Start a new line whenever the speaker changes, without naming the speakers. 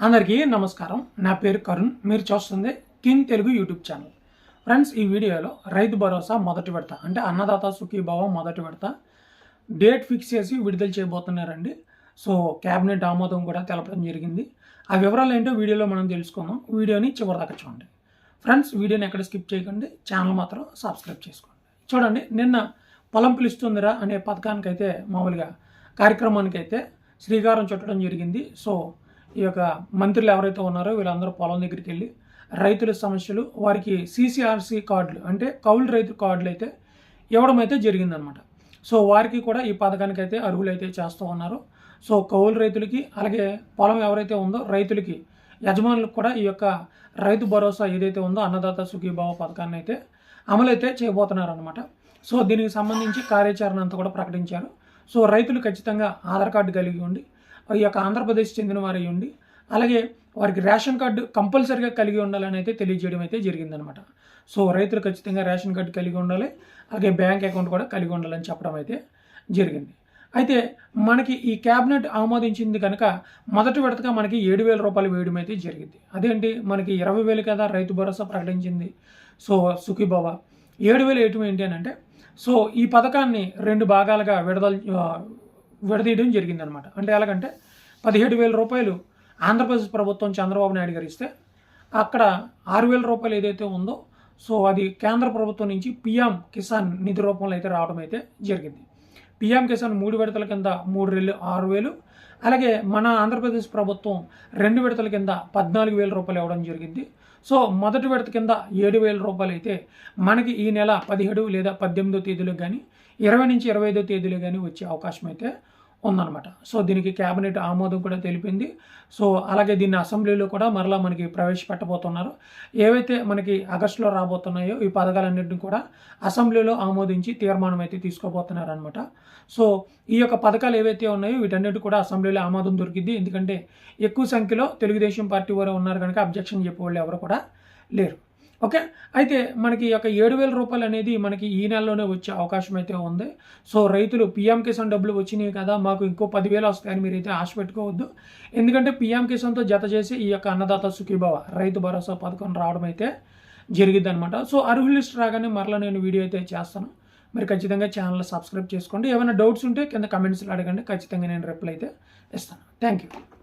అందరికీ నమస్కారం. నా పేరు కరుణ్. మీరు చూస్తుంది king Telugu YouTube channel. Friends ఈ వీడియోలో రైతు భరోసా మొదటి విడత అంటే అన్నదాత సుఖీభావ మొదటి విడత డేట్ ఫిక్స్ చేసి విడుదల చేయబోతున్నారండి. సో క్యాబినెట్ ఆమోదం కూడా తెలపడం జరిగింది. ఆ వివరాలు ఏంటో వీడియోలో మనం తెలుసుకుందాం. వీడియోని చివరిదాకా చూడండి. ఫ్రెండ్స్ వీడియోని ఎక్కడ స్కిప్ చేయకండి. ఛానల్ మాత్రం సబ్స్క్రైబ్ చేసుకోండి. చూడండి నిన్న పొలం పిలుస్తుందిరా అనే పథకానికైతే మామూలుగా కార్యక్రమానికి అయితే శ్రీకారం చుట్టడం జరిగింది. సో ఈ యొక్క మంత్రులు ఎవరైతే ఉన్నారో వీళ్ళందరూ పొలం దగ్గరికి వెళ్ళి రైతుల సమస్యలు వారికి సీసీఆర్సీ కార్డులు అంటే కౌలు రైతు కార్డులు అయితే ఇవ్వడం అయితే జరిగిందనమాట. సో వారికి కూడా ఈ పథకానికి అయితే అర్హులైతే చేస్తూ ఉన్నారు. సో కౌలు రైతులకి అలాగే పొలం ఎవరైతే ఉందో రైతులకి యజమానులకు కూడా ఈ యొక్క రైతు భరోసా ఏదైతే ఉందో అన్నదాత సుఖీభావ పథకాన్ని అయితే అమలైతే చేయబోతున్నారనమాట. సో దీనికి సంబంధించి కార్యాచరణ అంతా కూడా ప్రకటించారు. సో రైతులు ఖచ్చితంగా ఆధార్ కార్డు కలిగి ఉండి ఈ యొక్క ఆంధ్రప్రదేశ్ చెందిన వారు ఉండి అలాగే వారికి రేషన్ కార్డు కంపల్సరీగా కలిగి ఉండాలని అయితే తెలియజేయడం అయితే జరిగిందనమాట. సో రైతులు ఖచ్చితంగా రేషన్ కార్డు కలిగి ఉండాలి అలాగే బ్యాంక్ అకౌంట్ కూడా కలిగి ఉండాలని చెప్పడం అయితే జరిగింది. అయితే మనకి ఈ క్యాబినెట్ ఆమోదించింది కనుక మొదటి విడతగా మనకి ఏడు వేల రూపాయలు వేయడం అయితే జరిగింది. అదేంటి? మనకి ఇరవై వేలు కదా రైతు భరోసా ప్రకటించింది. సో సుఖీబాబా ఏడు వేలు వేయటం ఏంటి అని అంటే సో ఈ పథకాన్ని రెండు భాగాలుగా విడుదల విడదీయడం జరిగిందనమాట. అంటే ఎలాగంటే పదిహేడు వేల రూపాయలు ఆంధ్రప్రదేశ్ ప్రభుత్వం చంద్రబాబు నాయుడు గారు ఇస్తే అక్కడ ఆరు వేల రూపాయలు ఏదైతే ఉందో సో అది కేంద్ర ప్రభుత్వం నుంచి పిఎం కిసాన్ నిధి రూపంలో అయితే రావడం అయితే జరిగింది. పిఎం కిసాన్ మూడు విడతల కింద మూడు వేలు ఆరు వేలు అలాగే మన ఆంధ్రప్రదేశ్ ప్రభుత్వం రెండు విడతల కింద పద్నాలుగు వేల రూపాయలు ఇవ్వడం జరిగింది. సో మొదటి విడత కింద ఏడు వేల రూపాయలు అయితే మనకి ఈ నెల పదిహేడు లేదా పద్దెనిమిదో తేదీలో కానీ ఇరవై నుంచి ఇరవై ఐదో తేదీలో కానీ వచ్చే అవకాశం అయితే ఉందన్నమాట. సో దీనికి క్యాబినెట్ ఆమోదం కూడా తెలిపింది. సో అలాగే దీన్ని అసెంబ్లీలో కూడా మరలా మనకి ప్రవేశపెట్టబోతున్నారు. ఏవైతే మనకి ఆగస్టులో రాబోతున్నాయో ఈ పథకాలన్నింటినీ కూడా అసెంబ్లీలో ఆమోదించి తీర్మానం అయితే తీసుకోబోతున్నారు అనమాట సో ఈ యొక్క పథకాలు ఏవైతే ఉన్నాయో వీటన్నిటి కూడా అసెంబ్లీలో ఆమోదం దొరికింది ఎందుకంటే ఎక్కువ సంఖ్యలో తెలుగుదేశం పార్టీ వారు ఉన్నారు కనుక అబ్జెక్షన్ చెప్పేవాళ్ళు ఎవరు కూడా లేరు. ఓకే? అయితే మనకి ఒక యొక్క ఏడు వేల రూపాయలు అనేది మనకి ఈ నెలలోనే వచ్చే అవకాశం అయితే ఉంది. సో రైతులు పిఎం కిసాన్ డబ్బులు వచ్చినాయి కదా మాకు ఇంకో పదివేలు వస్తాయని మీరైతే ఆశ పెట్టుకోవద్దు. ఎందుకంటే పిఎం కిసాన్తో జత చేసి ఈ యొక్క అన్నదాత సుఖీభవ రైతు భరోసా పథకం రావడం అయితే జరిగింది అనమాట సో అర్హుల లిస్ట్ రాగానే మరలా నేను వీడియో అయితే చేస్తాను. మరి ఖచ్చితంగా ఛానల్ సబ్స్క్రైబ్ చేసుకోండి. ఏమైనా డౌట్స్ ఉంటే కింద కమెంట్స్లో అడగండి. ఖచ్చితంగా నేను రిప్లై అయితే ఇస్తాను. Thank you